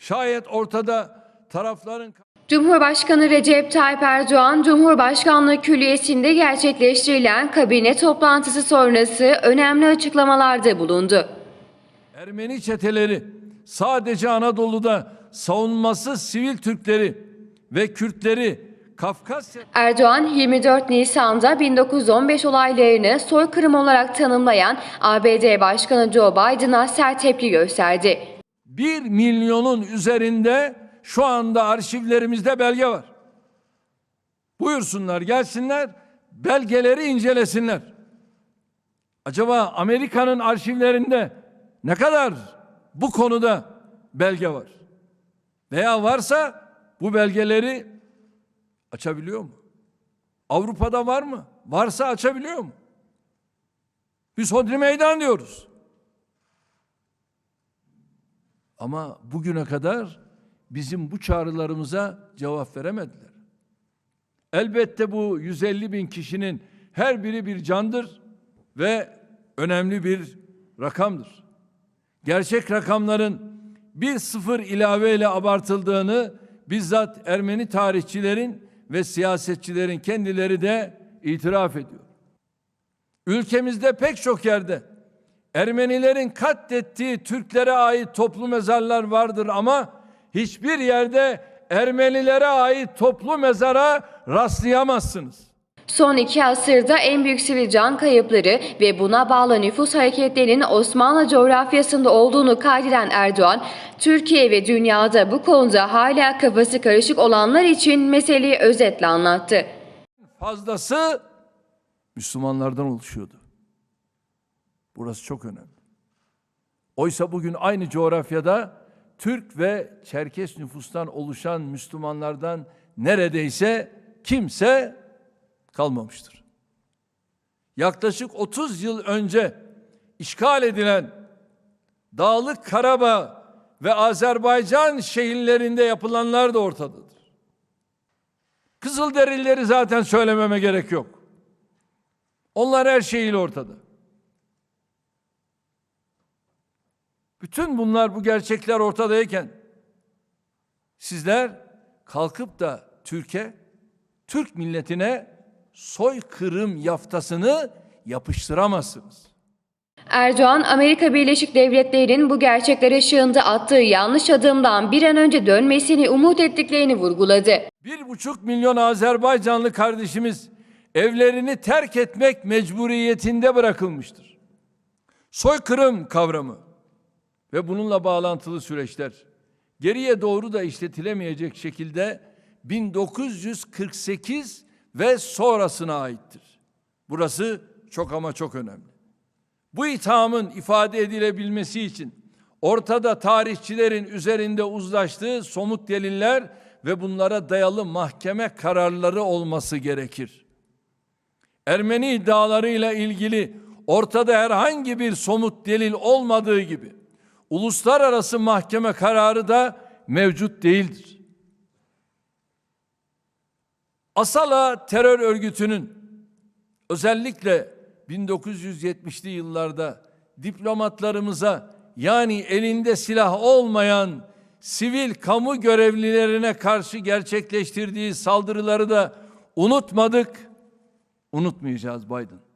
Şayet ortada tarafların Cumhurbaşkanı Recep Tayyip Erdoğan, Cumhurbaşkanlığı Külliyesi'nde gerçekleştirilen kabine toplantısı sonrası önemli açıklamalarda bulundu. Ermeni çeteleri sadece Anadolu'da savunmasız sivil Türkleri ve Kürtleri Kafkasya Erdoğan 24 Nisan'da 1915 olaylarını soykırım olarak tanımlayan ABD Başkanı Joe Biden'a sert tepki gösterdi. 1 milyonun üzerinde şu anda arşivlerimizde belge var. Buyursunlar gelsinler belgeleri incelesinler. Acaba Amerika'nın arşivlerinde ne kadar bu konuda belge var? Veya varsa bu belgeleri açabiliyor mu? Avrupa'da var mı? Varsa açabiliyor mu? Biz hodri meydan diyoruz. Ama bugüne kadar bizim bu çağrılarımıza cevap veremediler. Elbette bu 150 bin kişinin her biri bir candır ve önemli bir rakamdır. Gerçek rakamların bir sıfır ilaveyle abartıldığını bizzat Ermeni tarihçilerin ve siyasetçilerin kendileri de itiraf ediyor. Ülkemizde pek çok yerde Ermenilerin katlettiği Türklere ait toplu mezarlar vardır ama hiçbir yerde Ermenilere ait toplu mezara rastlayamazsınız. Son iki asırda en büyük sivil can kayıpları ve buna bağlı nüfus hareketlerinin Osmanlı coğrafyasında olduğunu kaydeden Erdoğan, Türkiye ve dünyada bu konuda hala kafası karışık olanlar için meseleyi özetle anlattı. Fazlası Müslümanlardan oluşuyordu. Burası çok önemli. Oysa bugün aynı coğrafyada Türk ve Çerkes nüfustan oluşan Müslümanlardan neredeyse kimse kalmamıştır. Yaklaşık 30 yıl önce işgal edilen Dağlık Karabağ ve Azerbaycan şehirlerinde yapılanlar da ortadadır. Kızılderilileri zaten söylememe gerek yok. Onlar her şeyiyle ortada. Bütün bunlar bu gerçekler ortadayken sizler kalkıp da Türkiye, Türk milletine soykırım yaftasını yapıştıramazsınız. Erdoğan, Amerika Birleşik Devletleri'nin bu gerçekler ışığında attığı yanlış adımdan bir an önce dönmesini umut ettiklerini vurguladı. Bir buçuk milyon Azerbaycanlı kardeşimiz evlerini terk etmek mecburiyetinde bırakılmıştır. Soykırım kavramı ve bununla bağlantılı süreçler geriye doğru da işletilemeyecek şekilde 1948 ve sonrasına aittir. Burası çok ama çok önemli. Bu ithamın ifade edilebilmesi için ortada tarihçilerin üzerinde uzlaştığı somut deliller ve bunlara dayalı mahkeme kararları olması gerekir. Ermeni iddialarıyla ilgili ortada herhangi bir somut delil olmadığı gibi uluslararası mahkeme kararı da mevcut değildir. Asala terör örgütünün özellikle 1970'li yıllarda diplomatlarımıza yani elinde silah olmayan sivil kamu görevlilerine karşı gerçekleştirdiği saldırıları da unutmadık, unutmayacağız Biden.